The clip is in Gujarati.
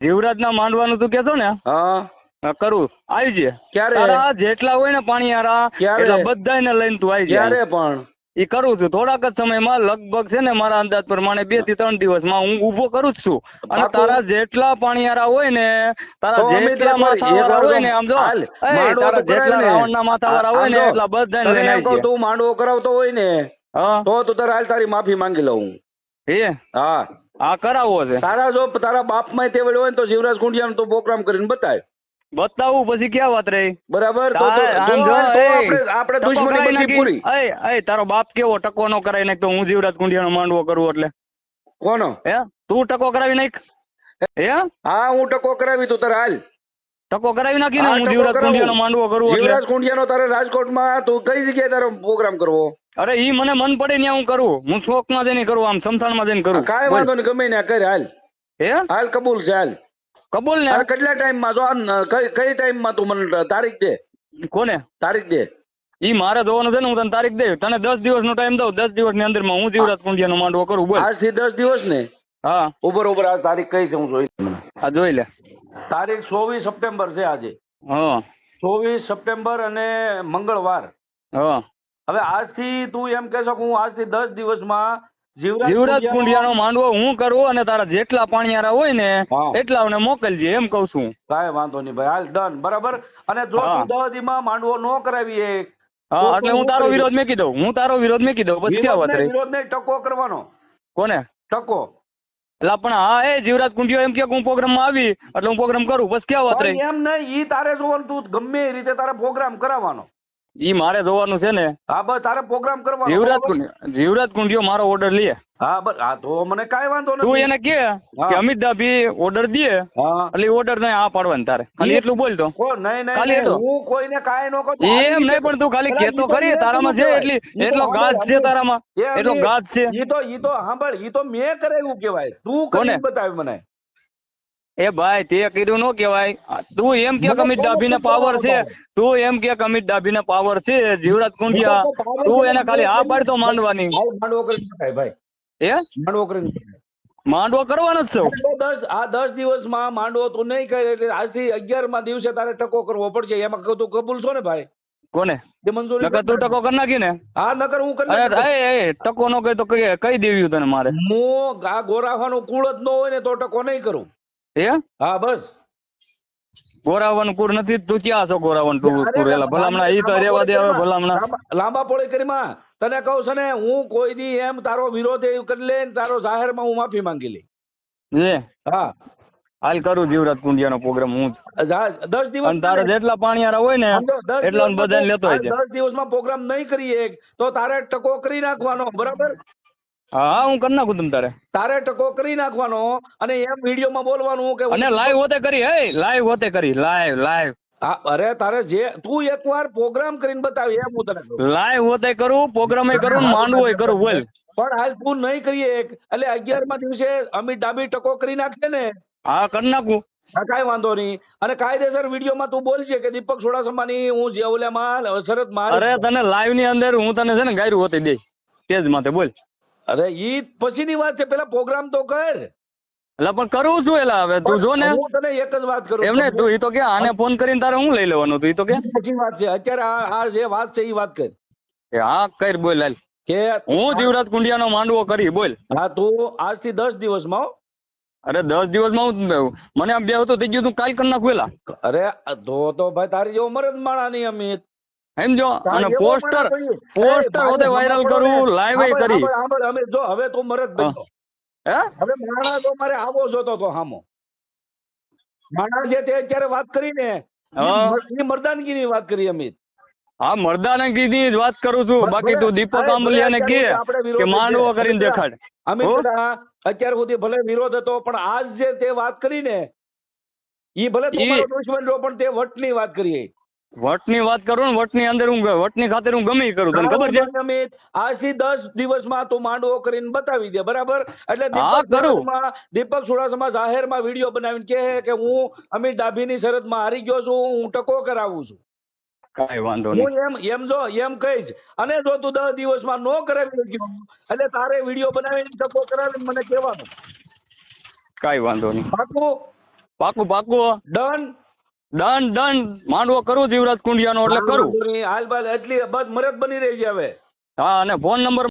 જીવરાજના માંડવાનું તું કેતો ને? હા. કરું. આવી જઈએ ક્યારે? જેટલા હોય ને પાણીયારા ક્યારે? એટલા લઈને તું આવી ક્યારે પણ? એ કરું છું. થોડાક જ સમયમાં લગભગ છે ને મારા અંદાજ પ્રમાણે બેથી ત્રણ દિવસમાં હું ઊભો કરું જ છું. અને તારા જેટલા પાણીયારા હોય ને તારા જેટલા માથાવાળા હોય ને આમ જો તારા જેટલા ને. રાવણના માથાવાળા હોય ને એટલા બધા લઈને આવી તું માંડવો કરાવતો હોય ને હા. તો તું તારે હાલ તારી માફી માંગી લઉં હે? હા. આ કરાવવો છે. તારા જો તારા બાપમાં તે હોય ને તો શિવરાજ કુંડિયાનો તું પ્રોગ્રામ કરીને બતાય. બતાવું પછી ક્યાં વાત રહી? બરાબર? આપણે દુશ્મની બધી પૂરી. એ, તારો બાપ કેવો ટકો નો કરાવી નાખ તો હું જીવરાજ કુંડિયાનો માંડવો કરું એટલે. કોનો? હે? તું ટકો કરાવી નાખ. હે? હા હું ટકો કરાવી તું તારે હાલ. ટકો કરાવી નાખી ને હું જીવરાજ. કુંડિયાનો માંડવો કરું જીવરાજ કુંડિયાનો તારે રાજકોટમાં તું કઈ જગ્યાએ તારો પ્રોગ્રામ કરવો? અરે ઈ મને મન પડે ને હું કરું. હું શોખમાં જઈને કરું આમ સમસાણમાં જઈને કરું. કાંઈ વાંધો નહીં ગમે ને કર હાલ. હે? હાલ કબૂલ છે હાલ. કબૂલ ને? કેટલા ટાઈમમાં જો કઈ કઈ ટાઈમમાં તું મને તારીખ દે? કોને? તારીખ દે. ઈ મારે જોવાનું છે ને હું તને તારીખ દે તને દસ દિવસ નો ટાઈમ દઉં દસ દિવસની અંદરમાં હું જીવરાજ કુંડિયાનો માંડવો કરું બોલ. આજથી દસ દિવસ ને હા. ઉપર ઉપર આ તારીખ કઈ છે હું જોઈ આ જોઈ લે. તારીખ ચોવીસ સપ્ટેમ્બર છે આજે. હા. ચોવીસ સપ્ટેમ્બર અને મંગળવાર. હા. હવે આજથી તું એમ કહેશો કે હું આજથી દસ દિવસમાં જીવરાજ કુંડિયાનો- માંડવો હું કરું અને તારા જેટલા પાણીયારા હોય ને એટલા ને મોકલજે એમ કઉ છું. કાંઈ વાંધો નહીં ભાઈ હાલ ડન બરાબર? અને જો. તું માંડવો નો કરાવીએ હા એટલે હું તારો વિરોધ મેકી દઉં હું તારો વિરોધ મેકી દઉં પછી ક્યાં વાત વિરોધ નહીં ટકો કરવાનો. કોને? ટકો. એટલે પણ હા એ જીવરાજ કુંડિયો એમ કે હું પ્રોગ્રામમાં આવી એટલે હું પ્રોગ્રામ કરું બસ ક્યાં વાત રહી? એમ નહીં ઈ તારે જોવાનું તું ગમે એ રીતે તારે પ્રોગ્રામ કરાવવાનો. ઈ મારે જોવાનું છે ને. હા બસ તારે પ્રોગ્રામ કરવાનો જીવરાજ કુંડિયો જીવરાજ કુંડિયો મારો ઓર્ડર લે. હા બસ હા તો મને કાઈ વાંધો તું એને કે કે અમિત ડાભી ઓર્ડર દે એટલે ઓર્ડર ને આ પાડવાનું તારે. ખાલી એટલું બોલ તો. નહીં નહીં, ખાલી એટલું. હું કોઈને કાઈ ન કહું એમ નહીં પણ તું ખાલી કેતો ખરી તારામાં છે એટલી એટલો ગાજ છે તારામાં એ એટલો ગાજ છે. ઈ તો ઈ તો સાંભળ ઈ તો મેં કરાવ્યું કહેવાય તું? કરીને બતાવ મને. એ ભાઈ તે કીધું નો કહેવાય. તું એમ કે અમિત કોને ડાભી પાવર છે. તું એમ કે અમિત ડાભી પાવર છે જીવરાજ કુંડિયા. તું એને ખાલી આ પાડતો માંડવાની. માંડવો કરી શકાય ભાઈ. હે? માંડવો કરી માંડવો કરવાનો જ છે. દસ આ દસ દિવસમાં માંડવો તું નહીં કરે એટલે આજથી અગિયારમાં દિવસે તારે ટકો કરવો પડશે. એમાં તું કબૂલ છો ને ભાઈ? કોને? એ મંજૂરી નકર તું ટકો કરી નાખી ને? હા નકર હું કરી અરે એ ટકો નો કહે તો કઈ દેવી તને મારે? હું આ ગોરાવાનું કુળ જ ન હોય ને તો ટકો નહીં કરું. હે? હા બસ. ગોરાવન કુર નથી તું ક્યાં છો ગોરાવન કુર એલા ભલામણા ઈ તો રેવા દે હવે ભલામણા. લાંબા- પોળી કરીમાં તને કહું છું ને હું કોઈ દી એમ તારો વિરોધ એ કરી લે ને તારો જાહેરમાં હું માફી માંગી લઈ. એ હા. હાલ કરું જીવરાજ કુંડિયાનો પ્રોગ્રામ હું દસ દિવસ અને તારે જેટલા પાણીયારા હોય ને એટલા બધાને લેતો હોય દસ દિવસમાં પ્રોગ્રામ નહીં કરીએ તો તારે ટકો કરી નાખવાનો બરાબર? હા હા કરી નાખું તમ તારે. તારે ટકો કરી નાખવાનો અને એમ વિડીયોમાં બોલવાનું કે અને લાઈવ હોતે કરી હે લાઈવ હોતે કરી લાઈવ લાઈવ અરે તારે જે તું એકવાર પ્રોગ્રામ કરીને બતાવ એમ હું તને લાઈવ હોતે કરું પ્રોગ્રામ કરું માંડવો કરું બોલ. પણ આજ તું નહીં કરીએ એટલે અગિયારમાં દિવસે અમિત ડાબી ટકો કરી નાખશે ને. હા કરી નાખું. હા, કાંઈ વાંધો નહીં. અને કાયદેસર વિડીયોમાં તું બોલજે કે દીપક સોડાસમાની હું જે ઓલામાં શરત મારી. અરે તને લાઈવની અંદર હું તને છે ને ગાયરું હોતી દઈશ. તેજ માથે બોલ. અરે ઈ પછીની વાત છે પેલા પ્રોગ્રામ તો કર. એટલે પણ કરું છું એલા હવે તું જો ને. હું તને એક જ વાત કરું એમને તું ઈ તો કે આને ફોન કરીને તારે હું લઈ લેવાનું તું ઈ તો કે. પછી વાત છે અત્યારે આ આ જે વાત છે એ વાત કર. કે હા કર બોલ હાલ. કે હું જીવરાજ કુંડિયાનો માંડવો કરી બોલ. હા તું આજથી દસ દિવસમાં. અરે દસ દિવસમાં હું મને આમ બે હતું થઈ ગયું તું કાલ કરી નાખું એલા. અરે તો તો ભાઈ તારી જેવો જ માણા નહીં અમિત. સમજો અને પોસ્ટર પોસ્ટર હોતે વાયરલ કરું લાઈવ કરી સાંભળ, જો હવે તો મરદ બન્યો. હે? હવે માણા તો મારે આવો જોતો તો હામો. માણા જે તે અત્યારે વાત કરીને. એ મર્દાનગીની વાત કરી અમિત. હા મરદાને કીધી જ વાત કરું છું. બાકી તું દીપક આંબલિયાને કે કે માંડવો કરીને દેખાડ. અમિત? અત્યાર સુધી ભલે વિરોધ હતો પણ આજ જે તે વાત કરી ને ઈ ભલે તમારો દુશ્મન પણ તે વટની વાત કરી વટની વાત કરું ને વટની અંદર હું વટની ખાતર હું ગમે કરું તને ખબર છે? અમિત આજથી દસ દિવસમાં તું માંડવો કરીને બતાવી દે બરાબર? એટલે દીપક. દીપક સુડાસમા જાહેરમાં વીડિયો બનાવીને કહે કે હું અમિત ડાભીની શરતમાં હારી ગયો છું હું ટકો કરાવું છું. કાઈ વાંધો નહીં. એમ એમ જો એમ કહીશ. અને જો તું દસ દિવસમાં નો કરાવી ગયો એટલે તારે વીડિયો બનાવીને ટકો કરાવીને મને કહેવાનું. કાઈ વાંધો નહીં. પાકું? પાકું પાકું ડન. ડન ડન માંડવો કરું જીવરાજ કુંડિયાનો એટલે કરું. હાલ બાલ એટલી બસ મરજ બની રહી છે હવે. હા અને ફોન નંબર